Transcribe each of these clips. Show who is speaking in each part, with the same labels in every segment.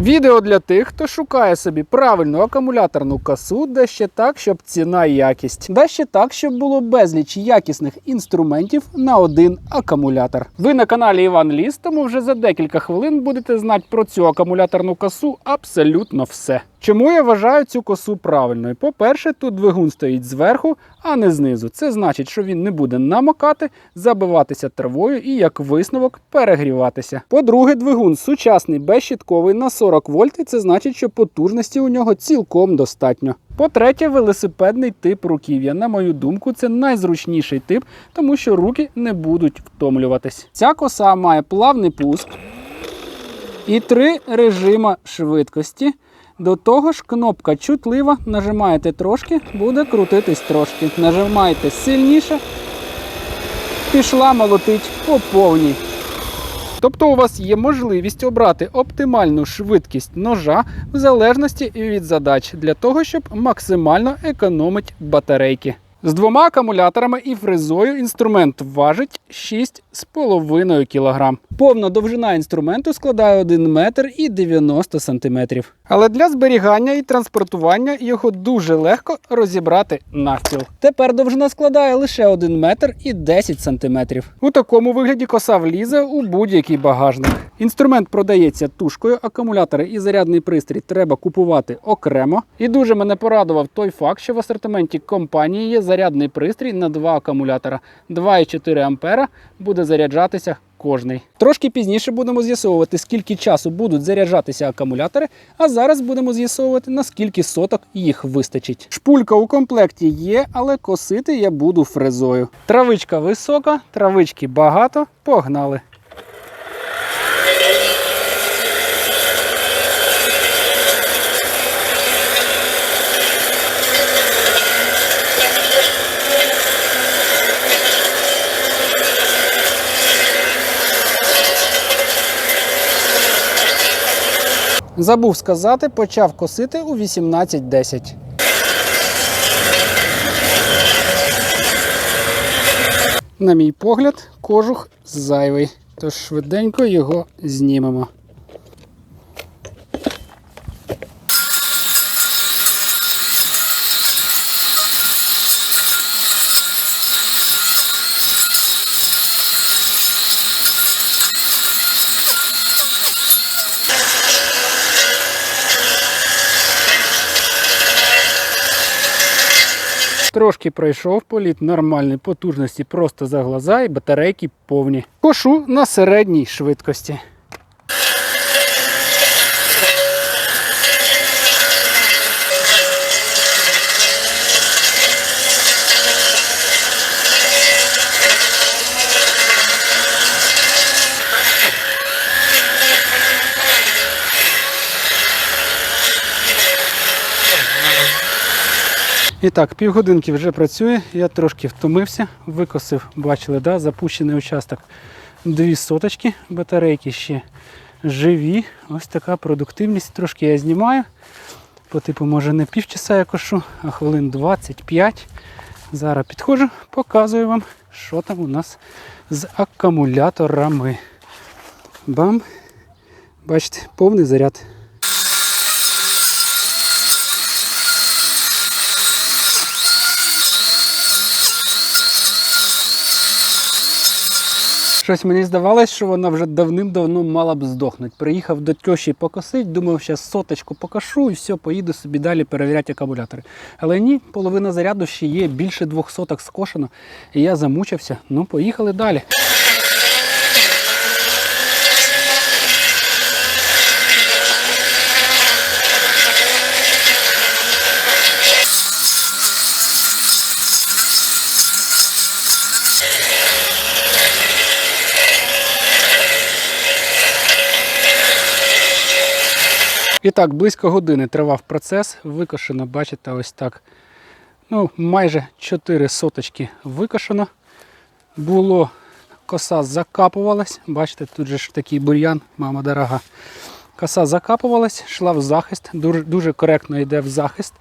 Speaker 1: Відео для тих, хто шукає собі правильну акумуляторну касу, де ще так, щоб ціна якість, де ще так, щоб було безліч якісних інструментів на один акумулятор. Ви на каналі Іван Ліс, тому вже за декілька хвилин будете знати про цю акумуляторну касу абсолютно все. Чому я вважаю цю косу правильною? По-перше, тут двигун стоїть зверху, а не знизу. Це значить, що він не буде намокати, забиватися травою і як висновок перегріватися. По-друге, двигун сучасний безщітковий на 40 вольт, і це значить, що потужності у нього цілком достатньо. По-третє, велосипедний тип руків'я. На мою думку, це найзручніший тип, тому що руки не будуть втомлюватись. Ця коса має плавний пуск і три режима швидкості. До того ж, кнопка чутлива, нажимаєте трошки, буде крутитись трошки. Нажимаєте сильніше, пішла молотить по повній. Тобто у вас є можливість обрати оптимальну швидкість ножа в залежності від задач для того, щоб максимально економити батарейки. З двома акумуляторами і фрезою інструмент важить 6,5 кг. Повна довжина інструменту складає 1 метр і 90 сантиметрів. Але для зберігання і транспортування його дуже легко розібрати навпіл. Тепер довжина складає лише 1 метр і 10 сантиметрів. У такому вигляді коса влізе у будь-який багажник. Інструмент продається тушкою, акумулятори і зарядний пристрій треба купувати окремо. І дуже мене порадував той факт, що в асортименті компанії є зарядний пристрій на два акумулятора 2,4 ампера буде заряджатися кожний. Трошки пізніше будемо з'ясовувати, скільки часу будуть заряджатися акумулятори, а зараз будемо з'ясовувати, на скільки соток їх вистачить. Шпулька у комплекті є, але косити я буду фрезою. Травичка висока, травички багато, погнали. Забув сказати, почав косити у 18.10. На мій погляд, кожух зайвий, тож швиденько його знімемо. Трошки пройшов політ нормальної потужності просто за глаза і батарейки повні. Кошу на середній швидкості. І так, півгодинки вже працює. Я трошки втомився, викосив, бачили, да, запущений участок. Дві соточки, батарейки ще живі. Ось така продуктивність. Трошки я знімаю. По типу, може не півчаса я кошу, а хвилин 25. Зараз підходжу, показую вам, що там у нас з акумуляторами. Бам! Бачите, повний заряд. Щось мені здавалось, що вона вже давним-давно мала б здохнути. Приїхав до тьоші покосить, думав, що соточку покашу і все, поїду собі далі перевіряти акумулятори. Але ні, половина заряду ще є, більше двох соток скошено. І я замучився. Ну, поїхали далі. І так, близько години тривав процес. Викошено, бачите, ось так. Ну, майже 4 соточки викошено. Було, коса закапувалась. Бачите, тут же ж такий бур'ян, мама дорога. Коса закапувалась, йшла в захист, дуже, дуже коректно йде в захист.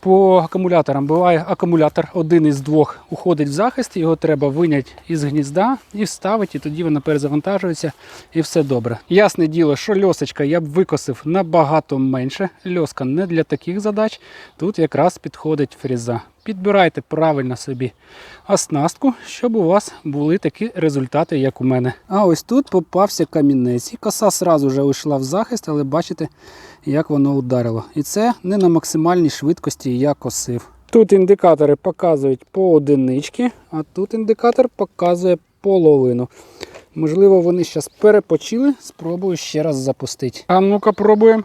Speaker 1: По акумуляторам буває акумулятор один із двох уходить в захист, його треба виняти із гнізда і вставити, і тоді вона перезавантажується і все добре. Ясне діло, що льосочка я б викосив набагато менше. Льоска не для таких задач. Тут якраз підходить фреза. Підбирайте правильно собі оснастку, щоб у вас були такі результати, як у мене. А ось тут попався камінець. І коса сразу вже вийшла в захист, але бачите, як воно ударило. І це не на максимальній швидкості я косив. Тут індикатори показують по одинички, а тут індикатор показує половину. Можливо, вони зараз перепочили. Спробую ще раз запустити. А ну-ка, пробуємо.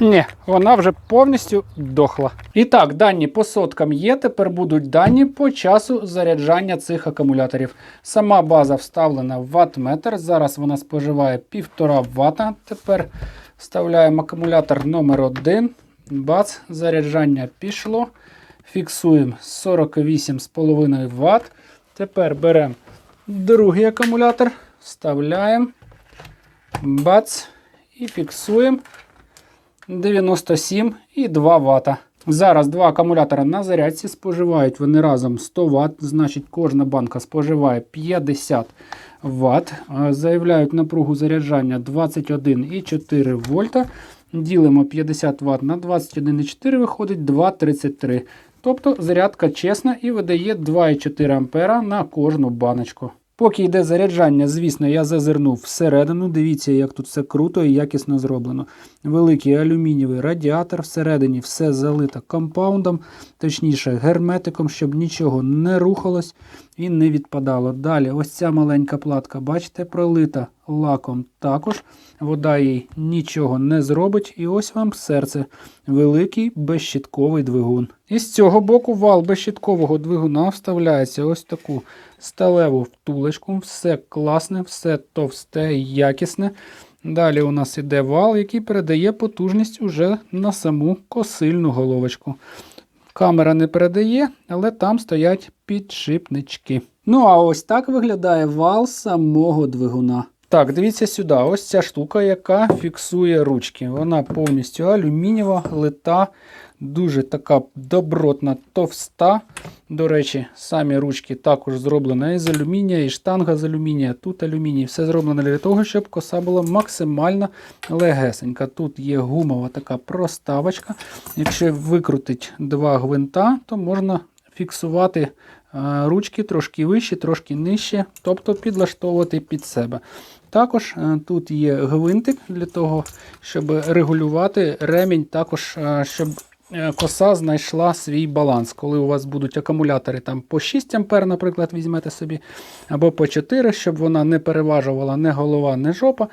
Speaker 1: Ні, вона вже повністю дохла. І так, дані по соткам є. Тепер будуть дані по часу заряджання цих акумуляторів. Сама база вставлена в ваттметр. Зараз вона споживає 1,5 Вт. Тепер вставляємо акумулятор номер 1 Бац, заряджання пішло. Фіксуємо 48,5 Вт. Тепер беремо другий акумулятор, вставляємо. Бац. І фіксуємо. 97,2 Вт. Зараз два акумулятора на зарядці споживають вони разом 100 Вт, значить кожна банка споживає 50 Вт. Заявляють напругу заряджання 21,4 вольта. Ділимо 50 Вт на 21,4 виходить 2,33. Тобто зарядка чесна і видає 2,4 ампера на кожну баночку. Поки йде заряджання, звісно, я зазирнув всередину. Дивіться, як тут все круто і якісно зроблено. Великий алюмінієвий радіатор, всередині все залито компаундом, точніше герметиком, щоб нічого не рухалось і не відпадало. Далі, ось ця маленька платка, бачите, пролита лаком також. Вода їй нічого не зробить. І ось вам серце. Великий безщітковий двигун. І з цього боку вал безщіткового двигуна вставляється ось таку сталеву втулочку. Все класне, все товсте якісне. Далі у нас іде вал, який передає потужність уже на саму косильну головочку. Камера не передає, але там стоять підшипнички. Ну, а ось так виглядає вал самого двигуна. Так, дивіться сюди. Ось ця штука, яка фіксує ручки. Вона повністю алюмінієва, лита, дуже така добротна, товста. До речі, самі ручки також зроблені із алюмінія, і штанга з алюмінія, тут алюміній. Все зроблено для того, щоб коса була максимально легесенька. Тут є гумова така проставочка. Якщо викрутить два гвинта, то можна фіксувати ручки трошки вище, трошки нижче, тобто підлаштовувати під себе. Також е, тут є гвинтик для того, щоб регулювати ремінь, також е, щоб е, коса знайшла свій баланс. Коли у вас будуть акумулятори там по 6 А, наприклад, візьмете собі, або по 4, щоб вона не переважувала не голова, не жопа.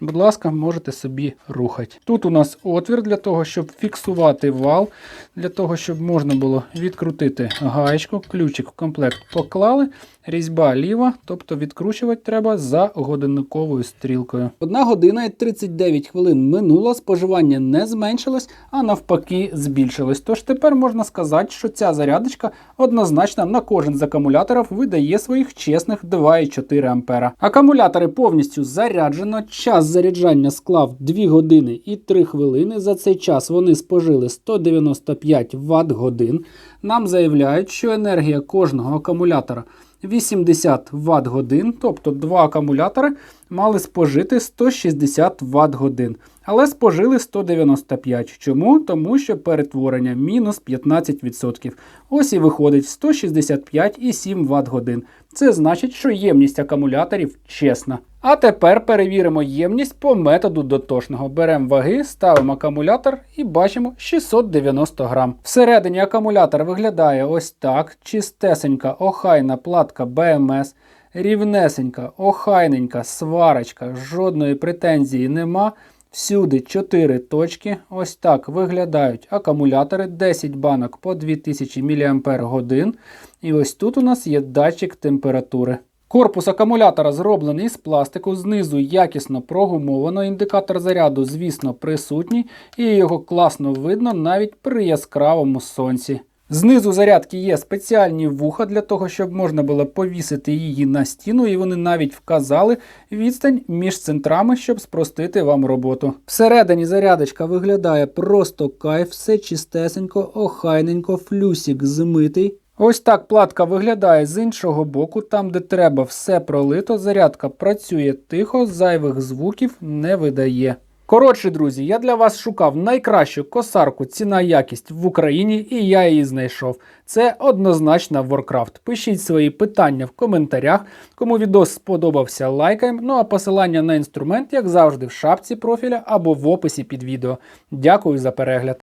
Speaker 1: Будь ласка, можете собі рухати. Тут у нас отвір для того, щоб фіксувати вал, для того, щоб можна було відкрутити гаєчку, ключик в комплект поклали, різьба ліва, тобто відкручувати треба за годинниковою стрілкою. Одна година і 39 хвилин минуло, споживання не зменшилось, а навпаки збільшилось. Тож тепер можна сказати, що ця зарядочка однозначно на кожен з акумуляторів видає своїх чесних 2,4 ампера. Акумулятори повністю заряджено. Час заряджання склав 2 години і 3 хвилини. За цей час вони спожили 195 Вт годин. Нам заявляють, що енергія кожного акумулятора 80 Вт годин, тобто два акумулятори мали спожити 160 Вт годин. Але спожили 195. Чому? Тому що перетворення мінус 15%. Ось і виходить 165,7 Вт годин. Це значить, що ємність акумуляторів чесна. А тепер перевіримо ємність по методу дотошного. Беремо ваги, ставимо акумулятор і бачимо 690 грам. Всередині акумулятор виглядає ось так: чистесенька, охайна платка BMS, рівнесенька, охайненька сварочка, жодної претензії нема. Всюди 4 точки. Ось так виглядають акумулятори, 10 банок по 2000 мАч. І ось тут у нас є датчик температури. Корпус акумулятора зроблений з пластику, знизу якісно прогумовано. Індикатор заряду, звісно, присутній, і його класно видно навіть при яскравому сонці. Знизу зарядки є спеціальні вуха для того, щоб можна було повісити її на стіну, і вони навіть вказали відстань між центрами, щоб спростити вам роботу. Всередині зарядочка виглядає просто кайф, все чистесенько, охайненько, флюсик змитий. Ось так платка виглядає з іншого боку, там, де треба, все пролито. Зарядка працює тихо, зайвих звуків не видає. Коротше, друзі, я для вас шукав найкращу косарку ціна якість в Україні, і я її знайшов. Це однозначно Warcraft. Пишіть свої питання в коментарях. Кому відос сподобався, лайкаємо. Ну а посилання на інструмент, як завжди, в шапці профіля або в описі під відео. Дякую за перегляд.